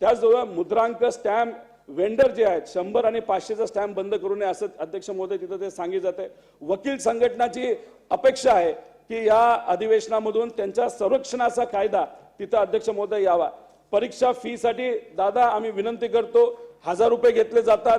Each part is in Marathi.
त्याचबरोबर मुद्रांक स्टॅम्प वेंडर जे आहेत शंभर आणि पाचशेचा स्टॅम्प बंद करू नये असं अध्यक्ष महोदय तिथं ते सांगितलं जाते वकील संघटनाची अपेक्षा आहे की या अधिवेशनामधून त्यांच्या संरक्षणाचा कायदा तिथं अध्यक्ष महोदय यावा. परीक्षा फी साठी दादा आम्ही विनंती करतो हजार रुपये घेतले जातात.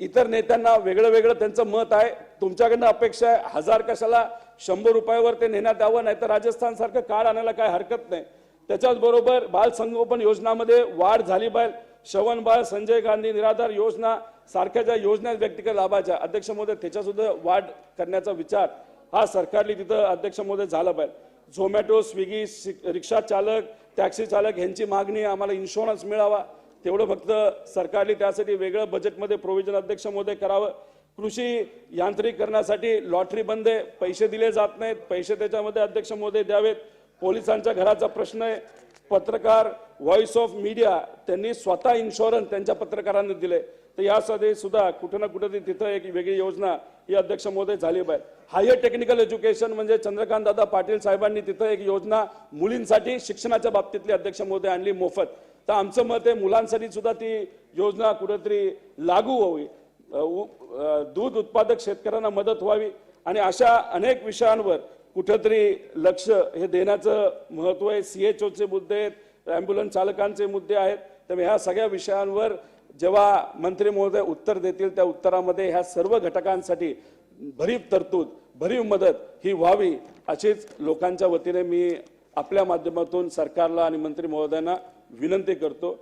इतर नेत्यांना वेगळं वेगळं त्यांचं मत आहे. तुमच्याकडनं अपेक्षा आहे हजार कशाला? शंभर रुपयावर ते नेण्यात यावं नाही तर राजस्थानसारखं कार्ड आणायला काय हरकत नाही. त्याच्याचबरोबर बालसंगोपन योजनामध्ये वाढ झाली पाहिजे श्रवण बाळ संजय गांधी निराधार योजना सारख्या ज्या योजना व्यक्तिगत लाभाच्या अध्यक्ष महोदय त्याच्यासुद्धा वाढ करण्याचा विचार हा सरकारने तिथं अध्यक्ष महोदय झाला पाहिजे झोमॅटो स्विगी रिक्षा चालक टॅक्सी चालक यांची मागणी आम्हाला इन्शुरन्स मिळावा. तेवढं फक्त सरकारने त्यासाठी वेगळं बजेटमध्ये प्रोव्हिजन अध्यक्ष महोदय करावं. कृषी यांत्रिकरणासाठी लॉटरी बंद आहे पैसे दिले जात नाहीत पैसे त्याच्यामध्ये अध्यक्ष महोदय द्यावेत. पोलिसांच्या घराचा प्रश्न आहे. पत्रकार व्हॉइस ऑफ मीडिया त्यांनी स्वतः इन्शुरन्स त्यांच्या पत्रकारांना दिले. तर यासाठी सुद्धा कुठं ना कुठं तरी तिथं एक वेगळी योजना ही अध्यक्ष महोदय झाली पाहिजे. हायर टेक्निकल एज्युकेशन म्हणजे चंद्रकांत दादा पाटील साहेबांनी तिथं एक योजना मुलींसाठी शिक्षणाच्या बाबतीतली अध्यक्ष महोदय आणली मोफत. तर आमचं मत आहे मुलांसाठी सुद्धा ती योजना कुठेतरी लागू व्हावी. दूध उत्पादक शेतकऱ्यांना मदत व्हावी. आणि अशा अनेक विषयांवर कुठंतरी लक्ष हे देण्याचं महत्त्व आहे. सी एच ओचे मुद्दे आहेत ॲम्ब्युलन्स चालकांचे मुद्दे आहेत. त्यामुळे ह्या सगळ्या विषयांवर जेव्हा मंत्री महोदय उत्तर देतील त्या उत्तरामध्ये ह्या सर्व घटकांसाठी भरीव तरतूद भरीव मदत ही व्हावी अशीच लोकांच्या वतीने मी आपल्या माध्यमातून सरकारला आणि मंत्री महोदयांना विनंती करतो.